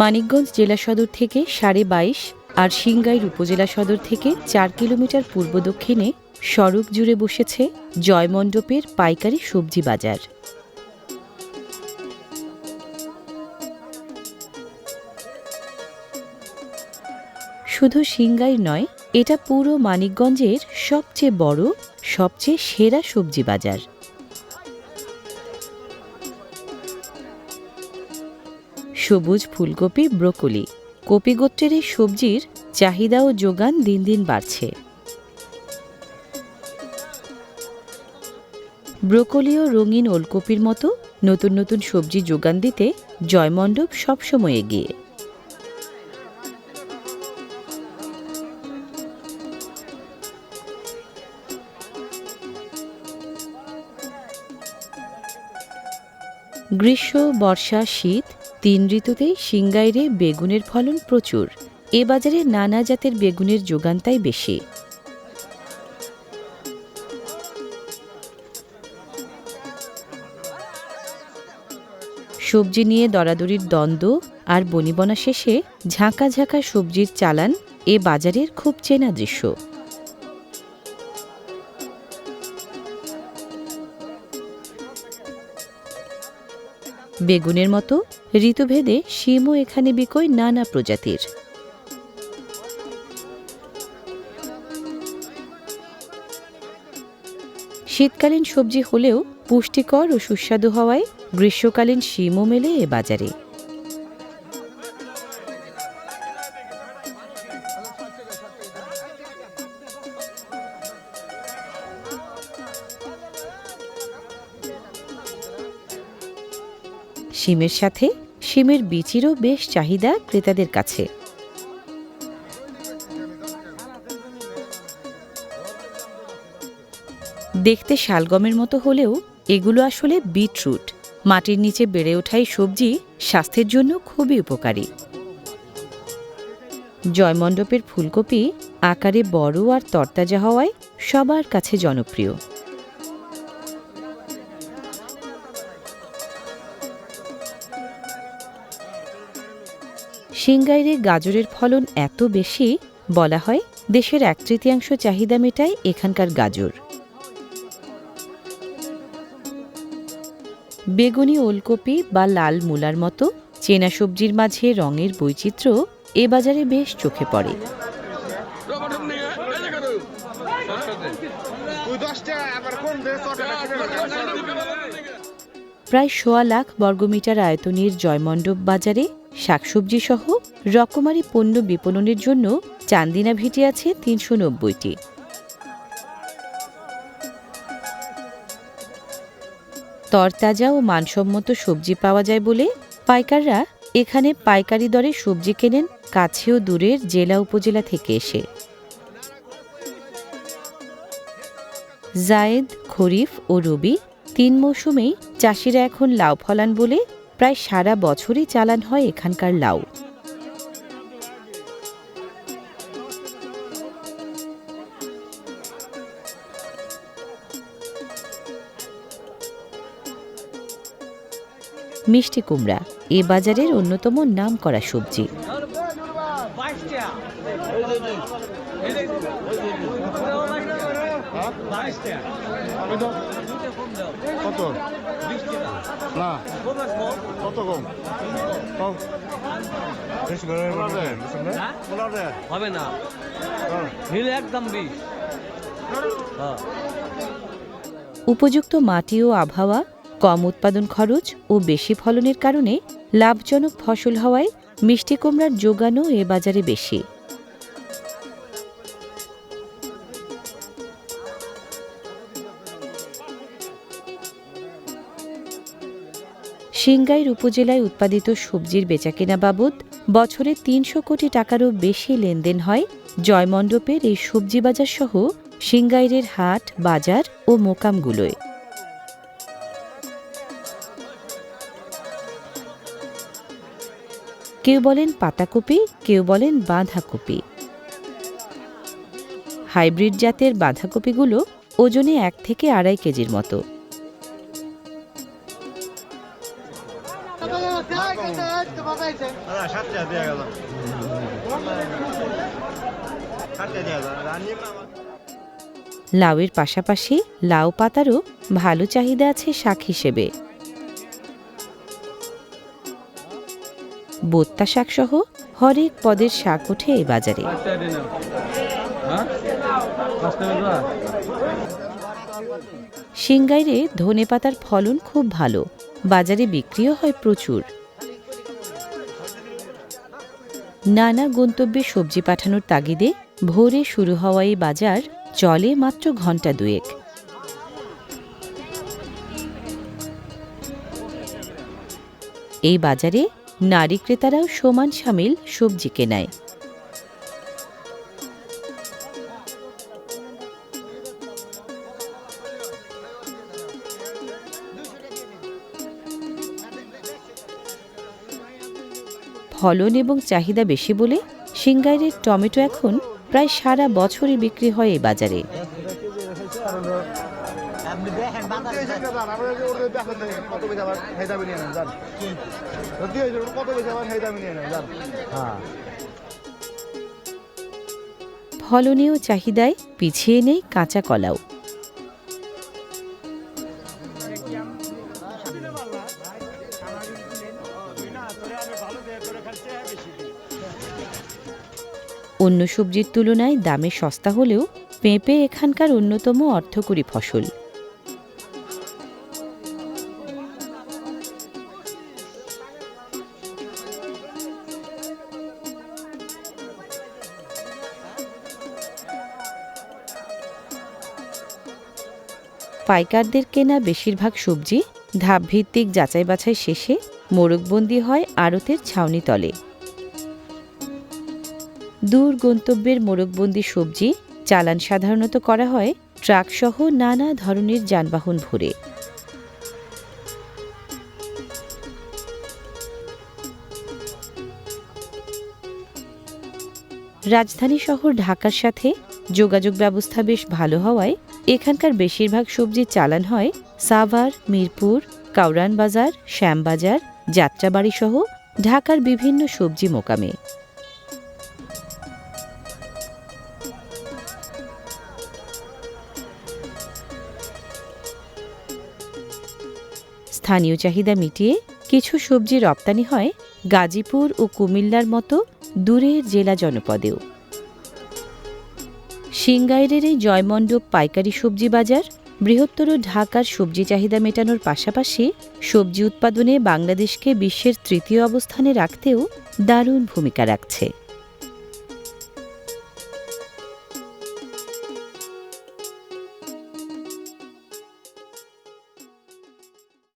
মানিকগঞ্জ জেলা সদর থেকে সাড়ে বাইশ আর সিংগাইর উপজেলা সদর থেকে চার কিলোমিটার পূর্ব দক্ষিণে সড়ক জুড়ে বসেছে জয়মণ্ডপের পাইকারি সবজি বাজার। শুধু সিংগাইর নয়, এটা পুরো মানিকগঞ্জের সবচেয়ে বড়, সবচেয়ে সেরা সবজি বাজার। সবুজ ফুলকপি, ব্রোকলি। কপি গোত্রের এই সবজির চাহিদা ও যোগান দিন দিন বাড়ছে। ব্রোকলি ও রঙিন ওলকপির মতো নতুন নতুন সবজি যোগান দিতে জয়মণ্ডপ সবসময় এগিয়ে। গ্রীষ্ম, বর্ষা, শীত, তিন ঋতুতেই সিংগাইরে বেগুনের ফলন প্রচুর। এ বাজারে নানা জাতের বেগুনের যোগান তাই বেশি। সবজি নিয়ে দরাদরির দ্বন্দ্ব আর বনিবনা শেষে ঝাঁকা ঝাঁকা সবজির চালান এ বাজারের খুব চেনা দৃশ্য। বেগুনের মতো, ঋতুভেদে শিমও এখানে বিকোয় নানা প্রজাতির। শীতকালীন সবজি হলেও পুষ্টিকর ও সুস্বাদু হওয়ায় গ্রীষ্মকালীন শিমও মেলে এ বাজারে। শিমের সাথে শিমের বিচিরও বেশ চাহিদা ক্রেতাদের কাছে। দেখতে শালগমের মতো হলেও এগুলো আসলে বিটরুট। মাটির নিচে বেড়ে ওঠাই সবজি স্বাস্থ্যের জন্য খুবই উপকারী। জয়মণ্ডপের ফুলকপি আকারে বড় আর তরতাজা হওয়ায় সবার কাছে জনপ্রিয়। সিংগাইরে গাজরের ফলন এত বেশি বলা হয় দেশের এক তৃতীয়াংশ চাহিদা মেটায় এখানকার গাজর। বেগুনি ওলকপি বা লাল মূলার মতো চেনা সবজির মাঝে রঙের বৈচিত্র্য এ বাজারে বেশ চোখে পড়ে। প্রায় সোয়া লাখ বর্গমিটার আয়তনের জয়মণ্ডপ বাজারে শাকসবজি সহ রকমারি পণ্য বিপণনের জন্য চান্দিনা ভিটে আছে তিনশো নব্বইটি। তরতাজা ও মানসম্মত সবজি পাওয়া যায় বলে পাইকাররা এখানে পাইকারি দরে সবজি কেনেন কাছে ও দূরের জেলা উপজেলা থেকে এসে। জায়েদ, খরিফ ও রবি তিন মৌসুমেই চাষিরা এখন লাউ ফলান বলে প্রায় সারা বছরই চালান হয় এখানকার লাউ। মিষ্টি কুমড়া, এ বাজারের অন্যতম নাম করা সবজি। কত? হবে না একদম উপযুক্ত মাটি ও আবহাওয়া, কম উৎপাদন খরচ ও বেশি ফলনের কারণে লাভজনক ফসল হওয়ায় মিষ্টি কুমড়ার যোগানও এ বাজারে বেশি। সিংগাইর উপজেলায় উৎপাদিত সবজির বেচাকেনা বাবদ বছরে তিনশো কোটি টাকারও বেশি লেনদেন হয় জয়মণ্ডপের এই সবজি বাজার সহ সিংগাইরের হাট, বাজার ও মোকামগুলোয়। কেউ বলেন পাতাকপি, কেউ বলেন বাঁধাকপি। হাইব্রিড জাতের বাঁধাকপিগুলো ওজনে এক থেকে আড়াই কেজির মতো। লাউয়ের পাশাপাশি লাউ পাতারও ভালো চাহিদা আছে শাক হিসেবে। বোত্তা শাকসহ হরেক পদের শাক ওঠে এই বাজারে। সিংগাইরে ধনে পাতার ফলন খুব ভালো, বাজারে বিক্রিও হয় প্রচুর। নানা গন্তব্যে সবজি পাঠানোর তাগিদে ভোরে শুরু হওয়া এই বাজার চলে মাত্র ঘণ্টা দুয়েক। এই বাজারে নারী ক্রেতারাও সমান সামিল সবজি কেনায়। ফলন এবং চাহিদা বেশি বলে সিঙ্গাইরের টমেটো এখন প্রায় সারা বছরই বিক্রি হয় এই বাজারে। কত বেশি আবার সেই দামে নিয়ে নেন জান সত্যি হয়েছে কত বেশি আবার সেই দামে নিয়ে নেন জান ফলনেও চাহিদায় পিছিয়ে নেই কাঁচা কলাও। অন্য সবজির তুলনায় দামে সস্তা হলেও পেঁপে এখানকার অন্যতম অর্থকরী ফসল। পাইকারদের কেনা বেশিরভাগ সবজি ধাপভিত্তিক যাচাই বাছাই শেষে মোড়কবন্দি হয় আড়তের ছাউনি তলে। দূর গন্তব্যের মোড়কবন্দি সবজি চালান সাধারণত করা হয় ট্রাকসহ নানা ধরনের যানবাহন ভরে। রাজধানী শহর ঢাকার সাথে যোগাযোগ ব্যবস্থা বেশ ভালো হওয়ায় এখানকার বেশিরভাগ সবজি চালান হয় সাভার, মিরপুর, কাউরান বাজার, শ্যামবাজার যাত্রাবাড়ি সহ ঢাকার বিভিন্ন সবজি মোকামে। স্থানীয় চাহিদা মিটিয়ে কিছু সবজি রপ্তানি হয় গাজীপুর ও কুমিল্লার মতো দূরের জেলা জনপদেও। সিংগাইরের এই জয়মণ্ডপ পাইকারি সবজি বাজার বৃহত্তর ঢাকার সবজি চাহিদা মেটানোর পাশাপাশি সবজি উৎপাদনে বাংলাদেশকে বিশ্বের তৃতীয় অবস্থানে রাখতেও দারুণ ভূমিকা রাখছে।